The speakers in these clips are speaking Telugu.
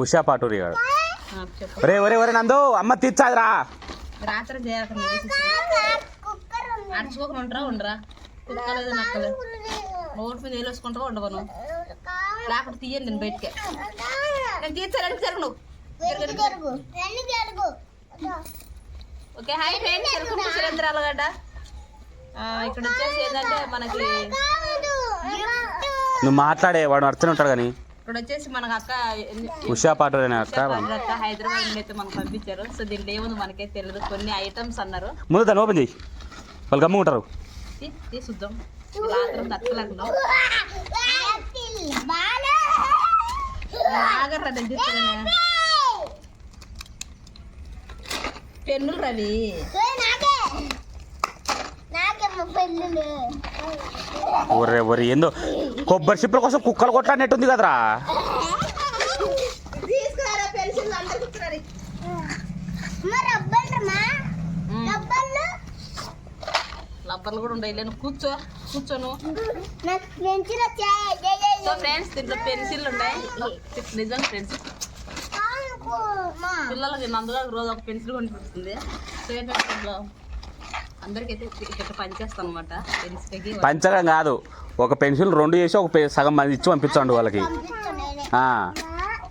ఉషా పాటూరి గారు. ఒరే ఒరే ఒరే నందు అమ్మ తీర్చాదిరా. రాత్రి చేయకుండా అడుచుకోకుండా ఉండరా ఉండరా? కుక్కలేదు నక్కలేదు. నోటి మీద వేలేసుకుంటారా ఉండవను. లేకపోతే తీయండి నేను బయటికి. నేను తీర్చాలని జరుగు నువ్వు. జరుగు, జరుగు. Okay hi friends. Welcome to సురేంద్రాల గడ్డ ఆ, ఇక్కడ వచ్చేసి ఏంటంటే మనకి నువ్వు మాట్లాడే వాడు అర్చన ఉంటాడు కానీ ఇక్కడ వచ్చేసి మనకు అక్క ఎన్ని- ఉషా పాటూరి అనే అక్క హైదరాబాద్ నుండి అయితే మనకు పంపించారు. సో దీంట్లో ఏముంది మనకే తెలియదు కొన్ని ఐటమ్స్ అన్నారు. ముందు దాన్ని ఓపెన్ చేయి. వాళ్ళు గమ్ము ఉంటారు తీ- తీ చూద్దాం రాత్రం తీసుకోనే పెన్నులు రవి. ఒరే ఒరే ఏందో? కొబ్బరి చిప్పుల కోసం కుక్కలు కొట్లాడినట్టుంది కదరా. పెన్సిల్ లబ్బర్లు కూడా ఉండవు లేను కూర్చో కూర్చోను సో ఫ్రెండ్స్ దీంట్లో పెన్సిల్ ఉన్నాయి నిజం ఫ్రెండ్స్. పిల్లలకి నందుగా రోజు ఒక పెన్సిల్ కొనిపిస్తుంది. సో ఏంటంటే అందరికైతే అనమాట పెన్సిల్కి పంచడం కాదు. ఒక పెన్సిల్ రెండు చేసి ఒక సగం మంది ఇచ్చి పంపించండి వాళ్ళకి. ఆ,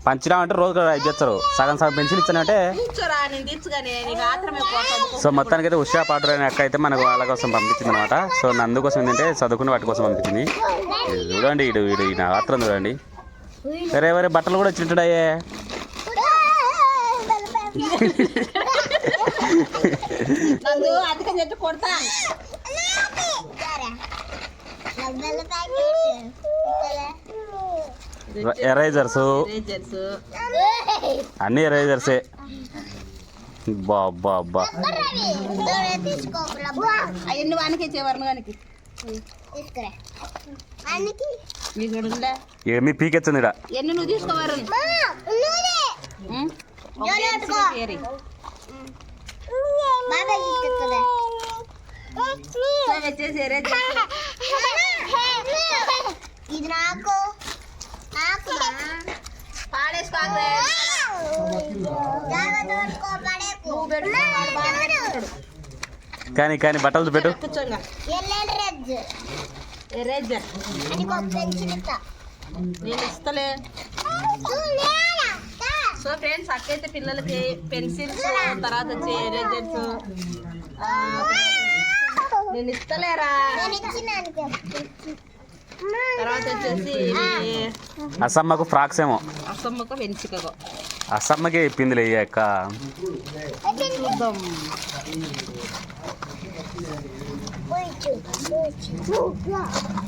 పంచినామంటే రోజు ఇది చేస్తారు. సగం సగం పెన్సిల్ ఇచ్చానంటే సో మొత్తానికి అయితే ఉషా పాటూరి అనే అక్క అయితే మనకు వాళ్ళ కోసం పంపించింది అనమాట సో నందు కోసం ఏంటంటే చదువుకునే వాటి కోసం పంపించింది. చూడండి ఇడు ఇడు ఈ ఆత్రం చూడండి. సరే వేరే బట్టలు కూడా వచ్చినట్టున్నాయే. నందు కొడతా. ఎరైజర్స్. ఎరేజర్స్. అన్ని ఎరైజర్సే. అవన్నీ వానికి ఇచ్చేవారు వానికి ఏమి పీకెచ్చింది ఇక్కడ ఎన్ని నువ్వు తీసుకోవారు ఉం? ఒక పెన్సిల్ కేరి. సో వచ్చేసి ఎరేజర్స్ ఇది నాకు. నాకు పాడేసుకోవాలి కానీ కానీ బట్టలు పెట్టు ఎల్లేడు రెడ్ ఎరేజర్ అది ఒక పెన్సిల్ ఇస్తా. నేను ఇస్తలే ఊ, నేనా? దా. సో ఫ్రెండ్స్ అక్కైతే పిల్లలకి పెన్సిల్స్ తర్వాత వచ్చి ఎరేజర్స్ నేను ఇస్తలేరా? తర్వాత వచ్చేసి అసమ్మకు ఫ్రాక్స్ ఏమో. అసమ్మకు వెంచికగో అసమ్మకే చెప్పింది లే ఈ అక్క. చూద్దాం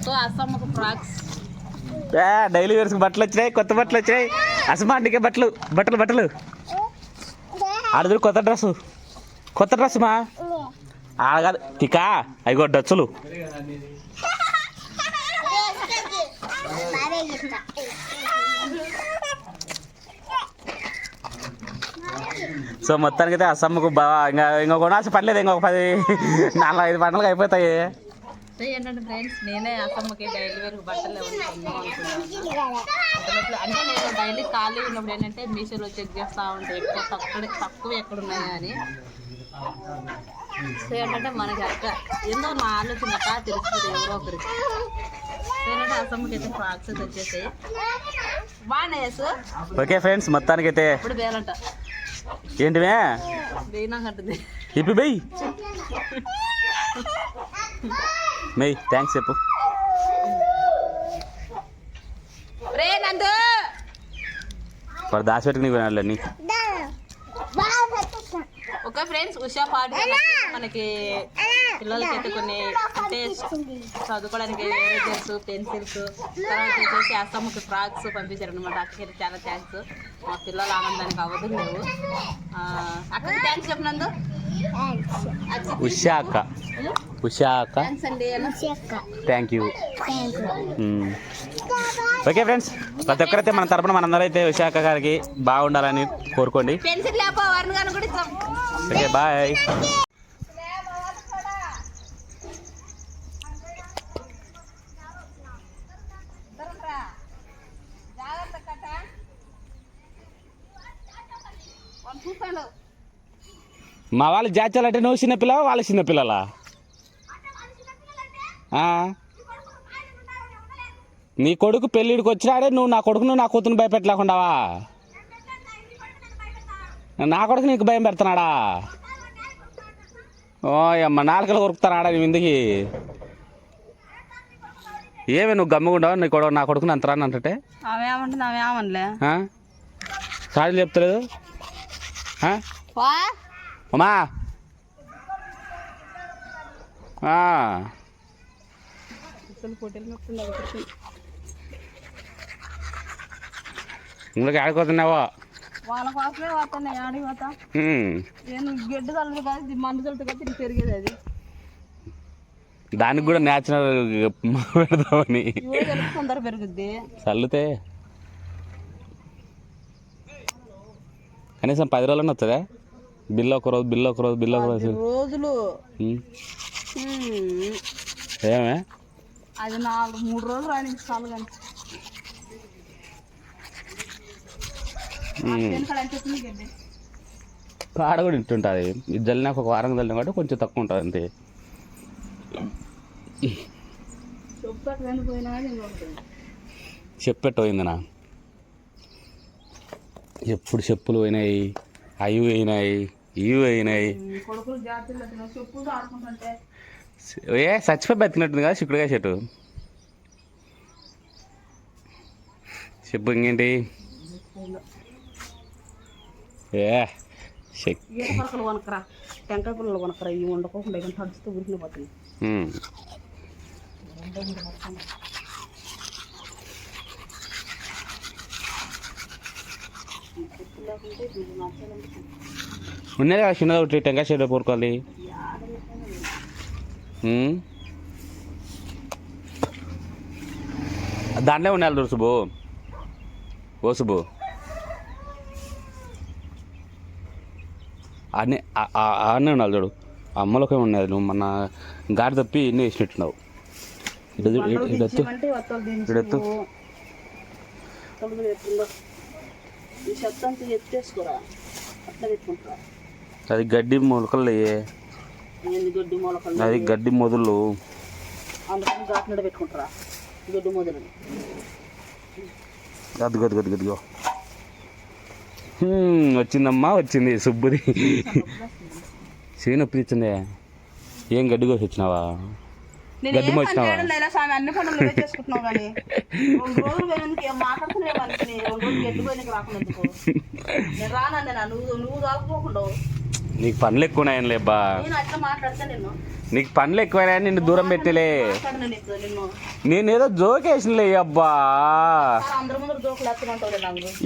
సో అసమ్మకు ఫ్రాక్స్. డైలీ వేర్స్ బట్టలు వచ్చినాయి కొత్త బట్టలు వచ్చినాయి. అసమాంటికే బట్టలు బట్టలు బట్టలు. ఆడదురు కొత్త డ్రెస్ కొత్త డ్రెస్ మా. ఆడ కాదు తికా అవి డచ్చులు. సో మొత్తానికి అయితే అసమ్మకు బాగా ఇంకా ఇంకా కొనాల్సి పర్లేదు ఇంకొక పది నాలుగు ఐదు పంటలకు అయిపోతాయి. ఏంటంటే ఫ్రెండ్స్ నేనే అసమ్మకి డైలీ వేర్ బట్టలు అనుకున్నాను. అంతలోపల- అంటే నేను డైలీ ఖాళీ ఉన్నప్పుడు ఏంటంటే మీషోలో చెక్ చేస్తూ ఉంటాను ఎక్కువ తక్కువ తక్కువ ఎక్కడ ఉన్నాయా అని. సో ఏంటంటే మనకి అక్క ఏందో నా ఆలోచన అక్క తెలుస్తుంది ఎవరో ఒకరికి ఏంటంటే అసమ్మకి అయితే ఫ్రాక్స్ వచ్చేసాయి. బాగున్నాయి సో ఓకే ఫ్రెండ్స్ మొత్తానికి అయితే ఇప్పుడు వేయాలంట ఏంటివే? వేయనాకంటుంది ఇప్పి బెయ్ మెయ్ థ్యాంక్స్ చెప్పు. వాడు దాచిపెట్టుకుని వెళ్ళని ఓకే ఫ్రెండ్స్ ఉషా పాట మనకి పిల్లలకి కొన్ని అంటే చదువుకోవడానికి ఎరేజర్స్ పెన్సిల్స్. తర్వాత వచ్చేసి అస్సాంకి ఫ్రాక్స్ పంపించారు అనమాట అక్కకి చాలా థ్యాంక్స్ మా పిల్లల ఆనందానికి అవ్వదు లేవు. ఆ, అక్కకి థ్యాంక్స్ చెప్పినందు ఉషా అక్క ఉషా అక్క థ్యాంక్స్ అండి థ్యాంక్ యూ ఓకే ఫ్రెండ్స్ ప్రతి ఒక్కరైతే మన తరపున మనందరూ అయితే ఉషా అక్క గారికి బాగుండాలని కోరుకోండి. ఓకే బాయ్ మా వాళ్ళు జాతీయాలంటే నువ్వు చిన్న పిల్లవా వాళ్ళ చిన్న పిల్లలా? ఆ? నీ కొడుకు పెళ్ళిడికి వచ్చినాడే నువ్వు నా కొడుకును నా కూతురు భయపెట్టలేకుండావా? నా కొడుకు నీకు భయం పెడుతున్నాడా? ఓ అమ్మ నాలుకలు కొరుకుతున్నాడా నీ ముందుకి ఏమి నువ్వు గమ్ముకుంటావు నీ కొడుకు నా కొడుకుని అంతరాని అంటే ఆమె ఏమంటుంది? ఆమె ఏమనలే సారీ చెప్తలేదు? అమ్మా ఆడుకోతున్నావా? వాళ్ళ కోసమే ఆడికి పోతా. నేను గడ్డి తల్లదు కాదు ఇది మందు తల్లుతు కదా ఇది పెరిగేది అది. దానికి కూడా న్యాచురల్ ఇవి కలిపి తొందర పెరుగుద్ది. చల్లితే కనీసం పది రోజులన్నా వస్తుందా బిల్లు ఒక రోజు బిల్లు ఒక రోజు బిల్లు ఒక రోజు. రోజులు. ఏమే? అది నాలుగు మూడు రోజులు చాలు కానీ. కాడ కూడా ఇంటుంటుంది ఇది జల్లినాక ఒక వారం జల్లిన కాబట్టి కొంచెం తక్కువ ఉంటుంది అంతే. చెప్పెట్టు పోయిందనా? ఎప్పుడు చెప్పులు పోయినాయి అవి పోయినాయి ఇవి పోయినాయి. ఏ చచ్చిపోయి బతికినట్టుంది కదా చిక్కుడుగా చెట్టు. చెప్పు ఇంకేంటి? ఏ పరకలు కొనకరా టెంకాయ పుల్లలు కొనకరా ఇవి వండుకోకుండా పోతుంది ఉన్నది కదా చిన్నది ఒకటి టెంకాయ చెట్టు పూరుకోవాలి. ఉమ్. దాంట్లో ఉండాలి దొరు సుబ్బు. ఓ సుబ్బు. అన్నీ ఆడనే ఉండాలి చూడు. అమ్మలోకే ఉన్నది నువ్వు మన గాడి తప్పి ఇన్ని వేసినట్టున్నావు. ఇటు చూ- ఈ చెత్త అంతా ఎత్తేసుకోరా అట్లా పెట్టుకుంటారా అది గడ్డి మొలకలు ఏంది గడ్డి మొలకలు అది గడ్డి మొదలు. అందుకని ఘాట్నడ పెట్టుకుంటారా గడ్డి మొదలు వచ్చిందమ్మా వచ్చింది సుబ్బుది. సీనొప్పి ఇచ్చిందే ఏం గడ్డి కోసి వచ్చినావా నేను ఏం పని? చేయడం లేదా స్వామి? అన్ని పనులు నువ్వే చేసుకుంటున్నావు కానీ రెండు రోజులు పోయినందుకు ఏం మాట్లాడుతున్నావు అనుకుని రెండు రోజులు గడ్డి పోయినకి రాకున్నందుకు నేను రానండి నా నువ్వు నువ్వు నీకు పనులు లేబ్బా నేను అట్లా మాట్లాడితే నిన్ను. నీకు పనులు ఎక్కువైనా నిన్ను దూరం పెట్టలే. నిన్ను నేనేదో జోకేసినలే అబ్బా.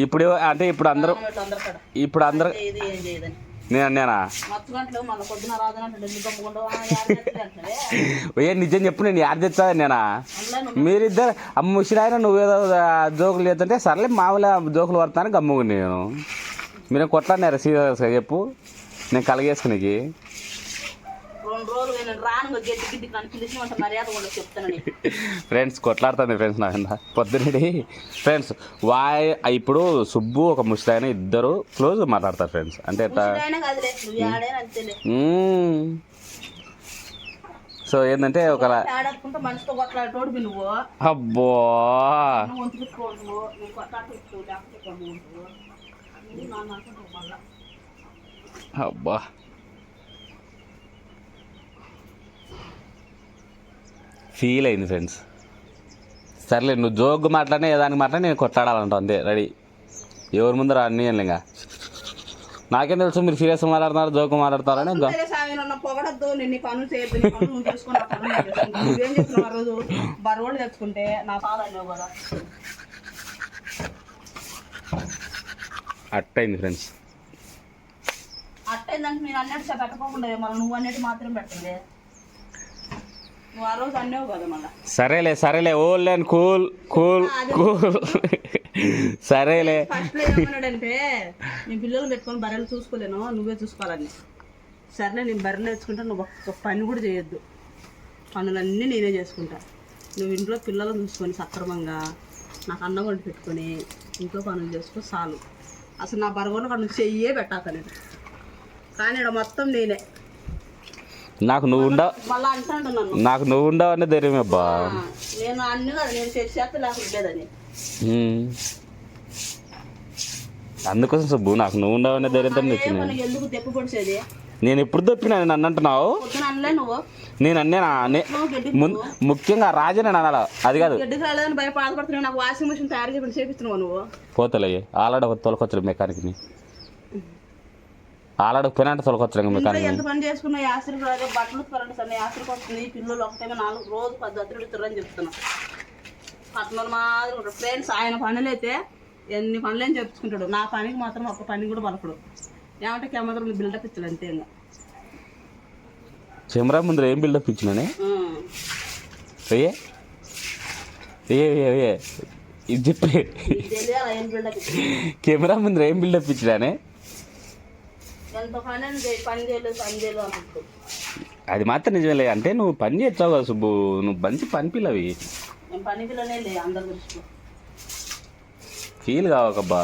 ఇప్పుడు అంటే ఇప్పుడు అందరూ ఇప్పుడు అందరూ నేను ఏ నిజం చెప్పు నేను యాడ్ తెచ్చాను నేనా మీరిద్దరు ఆ ముసిరాయన నువ్వేదో జోకులు చేస్తుంటే సర్లే మామూలుగా జోకులు పడతాను గమ్ముగా నేను. మీరు కొట్లాడినారు? సీరియస్గా చెప్పు. నేను కలగేసుకునేకి రెండు రోజులు నేను రాను గడ్డి గిడ్డికి నన్ను పిలిచినట్టు మర్యాద కూడా చెప్తాను నీకు ఫ్రెండ్స్ కొట్లాడుతుంది ఫ్రెండ్స్ నా కింద పొద్దునడి ఫ్రెండ్స్ వాయ్ ఇప్పుడు సుబ్బు ఒక ముసిరాయన ఇద్దరు క్లోజ్ మాట్లాడతారు ఫ్రెండ్స్. అంటే. సో ఏంటంటే ఒక అబ్బో! నువ్వు వంతు పెట్టుకోడు నువ్వు కొట్లాడుతూ లేకపోతే కొనుక్కుంటావు అన్నీ నాన్న అనుకుంటావు మళ్ళా అబ్బా ఫీల్ అయింది ఫ్రెండ్స్. సర్లే నువ్వు జోక్ మాట్లాడినా ఏదానికి మాట్లాడి నేను కొట్లాడాలంటావు అంతే రెడీ. ఎవరి ముందు రాని ఇంకా. నాకేం తెలుసు మీరు సీరియస్ మాట్లాడుతున్నారు జోక్ మాట్లాడతారని నన్ను పొగడద్దు పనులు చేయొద్దు పనులు చేసుకుని రోజు? బరువులు తెచ్చుకుంటే నా కదా. అట్టయింది ఫ్రెండ్స్. అట్టేందంటే నేను అన్నట్టు పెట్టకోకుండా మళ్ళీ నువ్వు అన్నట్టు మాత్రం పెట్టండి నువ్వు ఆ రోజు అన్నావు కదా మళ్ళీ సరేలే సరేలే. All and cool cool cool. సరేలే. ఏమన్నాడంటే నేను పిల్లలు పెట్టుకొని బర్రెలు చూసుకోలేను నువ్వే చూసుకోవాలని. సరేలే నేను బర్రెలు తెచ్చుకుంటా నువ్వు ఒక్క పని కూడా చేయొద్దు. పనులన్నీ నేనే చేసుకుంటా. నువ్వు ఇంట్లో పిల్లలు చూసుకొని సక్రమంగా నాకు అన్నం వండి పెట్టుకొని ఇంట్లో పనులు చేసుకో చాలు. అసలు నా అక్కడ నుంచి చెయ్యే పెట్టాక నేను. కానీ మొత్తం నేనే. నాకు నువ్వు ఉండవు మళ్ళీ అంటాడు నన్ను. నాకు నువ్వు ఉండవు అనే ధైర్యం అబ్బా. ఆ, నేను అన్ని కదా నేను చేసి చేస్తే నాకు లేదని ఉమ్. అందుకోసం సుబ్బు నాకు నువ్వు ఉండవు అనే ధైర్యంతో తెచ్చిన మనకి ఎందుకు దెప్పు పొడిచేది? నేను ఎప్పుడు తప్పినా నేను అన్న అంటున్నావు? పొద్దున అనలే నువ్వు. నేను అన్నేనా నే- ముఖ్యంగా రాజే నేను అనాల? అది కాదు. గడ్డికి రాలేదని భయ బాధపడుతున్నావు నాకు వాషింగ్ మిషన్ తయారు చేసి చేపిస్తున్నావు నువ్వు? పోతలే ఆల్రెడీ ఒక మెకానిక్ని ఆల్రెడీ పోయినంటే తొలకొచ్చరు ఇంట్లో మెకానిక్ ఎంత పని చేసుకున్నా యాసరికి రాదు బట్టలు ఉతకాలంటే సరే యాసరికి వస్తుంది. పిల్లలు ఒకటేమో నాలుగు రోజు పద్ధతులు ఎడుతుర్రని చెప్తున్నా. పట్టణాలు మాదిరి ఫ్రెండ్స్ ఆయన పనులు అయితే ఎన్ని పనులు అని చెప్పుకుంటాడు నా పనికి మాత్రం ఒక్క పని కూడా పలకడు. ఏమంటే కెమెరా బిల్డప్ ఇచ్చాడు అంతే ఇంకా కెమెరా ముందు ఏం బిల్డప్ ఇచ్చినానే. అయ్యే ఇది చెప్పే. కెమెరా ముందు ఏం బిల్డప్ ఇచ్చినానే ఎంత పని అని చేయి పని చేయలేదు పని చేయలేదు అనుకుంటాడు అది మాత్రం నిజమేలే అంటే నువ్వు పని చేస్తావు కదా సుబ్బు నువ్వు మంచి పని పిల్లవి. ఫీల్ కావకబ్బా.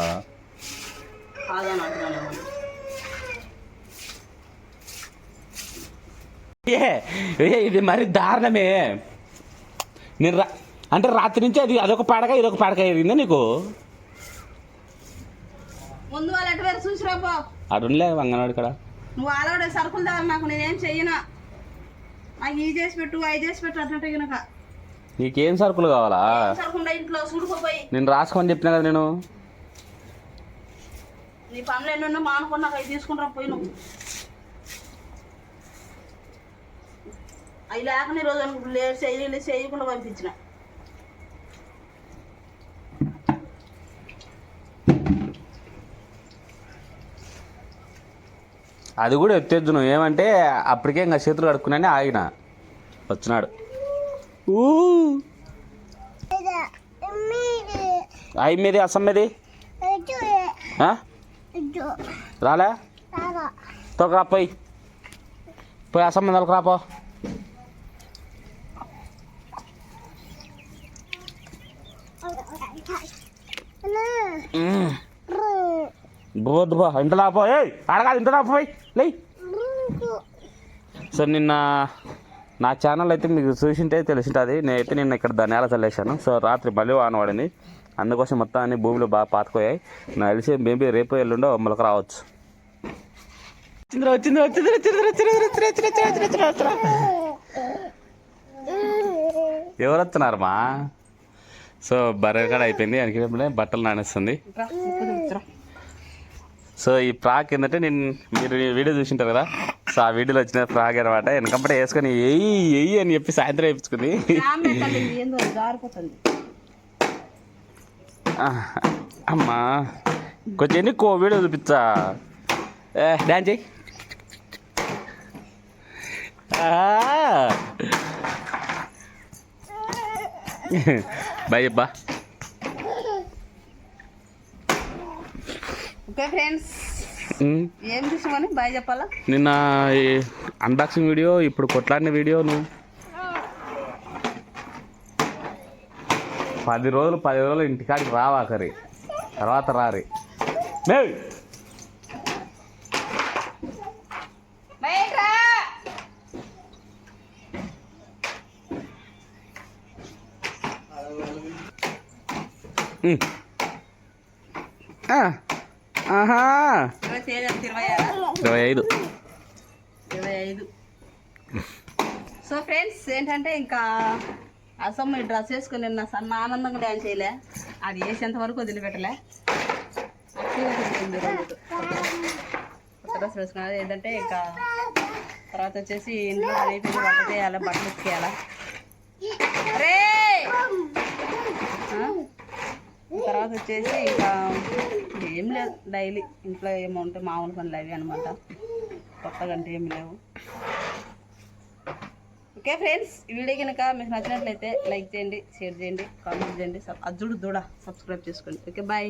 ఇది మరి దారుణమే. నేను రా అంటే రాత్రి నుంచి అది అదొక పడక ఇదొక పడక ఎరిగిందా నీకు? ముందు వాళ్ళు ఎటు వేరు అడుంలే వంగనాడు ఇక్కడ నువ్వు ఆలవడే సరుకులు తేవాలి నాకు నేనేం చెయ్యను. నాకు ఈ చేసి పెట్టు అవి చేసి పెట్టు అట్లంటే కనుక నీకేం. సరుకులు కావాలా? సరుకుండా ఇంట్లో? చూడుకోపోయి నేను రాసుకోమని చెప్పినా కదా నేను. నీ పనులు ఎన్నో మానుకున్నాక అవి తీసుకుంటా పోయి నువ్వు. అవి లేక నీ రోజు లేట్ చేయి చేయకుండా పంపించిన. అది కూడా ఎత్తేద్దు నువ్వు. ఏమంటే అప్పటికే ఇంకా చేతులు కడుక్కున్నానే ఆగిన. వచ్చినాడు. ఊ. మీది అసం మీది ఆ? రాలే? తోకరా పోయి. పోయి అసం మీద రాపో బోద్దు బోద్బా ఇంత దాపో అడగాలి ఇంత దాపో లే సో నిన్న నా ఛానల్ అయితే మీకు చూసింటే తెలిసింటుంది నేనైతే నిన్న ఇక్కడ ధనియాల చల్లేసాను సో రాత్రి మళ్ళీ వాన పడింది అందుకోసం మొత్తం అన్ని భూమిలో బాగా పాతుకోయాయి నా తెలిసి మేబీ రేపు ఎల్లుండో మొలక రావచ్చు వచ్చింది వచ్చింది ఎవరు వస్తున్నారు సో బర్రె కూడా అయిపోయింది అనికినప్పుడే బట్టలు నానేస్తుంది సో ఈ ఫ్రాక్ ఏంటంటే నేను మీరు వీడియో చూసింటారు కదా? సో ఆ వీడియోలో వచ్చిన ఫ్రాక్ అనమాట వెనకంపట వేసుకొని ఎయ్యి ఎయ్యి అని చెప్పి సాయంత్రం వేయించుకుంది అమ్మా. కొంచెం ఎన్ని వీడియో చూపించా? డాన్స్ చెయ్యి ఆ. బాయ్ అబ్బా. Okay friends. ఏం చూసామని? బాయ్ చెప్పాలా? నిన్న ఈ అన్బాక్సింగ్ వీడియో ఇప్పుడు కొట్లాడిన వీడియో నువ్వు పది రోజులు పది రోజులు ఇంటికాడికి రావా కరి తర్వాత రారి. మేయ్. ఆహా. ఇరవై ఐదు. ఇరవై ఐదు. సో ఫ్రెండ్స్ ఏంటంటే ఇంకా అసమ్మ డ్రెస్ వేసుకుని నిన్న సన్న ఆనందంగా డ్యాన్స్ చేయలే. అది వేసేంత వరకు వదిలిపెట్టలే. కొత్త డ్రెస్ వేసుకున్నది. ఏంటంటే ఇంకా తర్వాత వచ్చేసి ఇంట్లో అయిపోయింది వంట చేయాలి బట్టలు ఉతికేయాలి? ఆ? తర్వాత వచ్చేసి ఇంకా ఏం లేదు డైలీ ఇంట్లో ఏముంటే మామూలు పనులు అవి అనమాట కొత్తగా అంటే ఏమి లేవు. ఓకే ఫ్రెండ్స్ ఈ వీడియో కనుక మీకు నచ్చినట్లయితే లైక్ చేయండి షేర్ చేయండి కామెంట్ చేయండి. సబ్- అది దూడ సబ్స్క్రైబ్ చేసుకోండి. Okay bye.